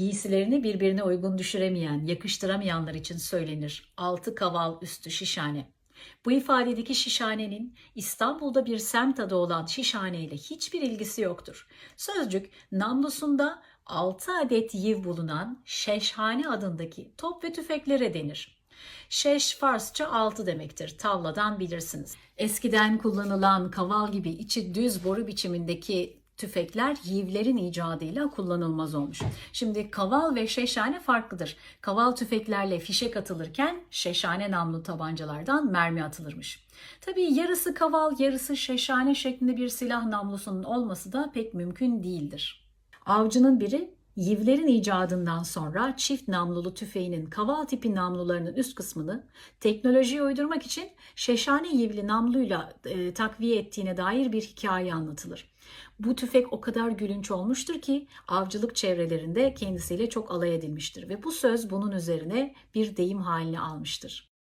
Giysilerini birbirine uygun düşüremeyen, yakıştıramayanlar için söylenir. Altı kaval üstü şişhane. Bu ifadedeki şişhanenin İstanbul'da bir semt adı olan şişhane ile hiçbir ilgisi yoktur. Sözcük namlusunda 6 adet yiv bulunan şeşhane adındaki top ve tüfeklere denir. Şeş Farsça altı demektir. Tavladan bilirsiniz. Eskiden kullanılan kaval gibi içi düz boru biçimindeki tüfekler yivlerin icadıyla kullanılmaz olmuş. Şimdi kaval ve şeşhane farklıdır. Kaval tüfeklerle fişek atılırken şeşhane namlu tabancalardan mermi atılırmış. Tabii yarısı kaval yarısı şeşhane şeklinde bir silah namlusunun olması da pek mümkün değildir. Avcının biri Yivlerin icadından sonra çift namlulu tüfeğinin kaval tipi namlularının üst kısmını teknolojiye uydurmak için şeşhane yivli namluyla e, takviye ettiğine dair bir hikaye anlatılır. Bu tüfek o kadar gülünç olmuştur ki avcılık çevrelerinde kendisiyle çok alay edilmiştir ve bu söz bunun üzerine bir deyim haline almıştır.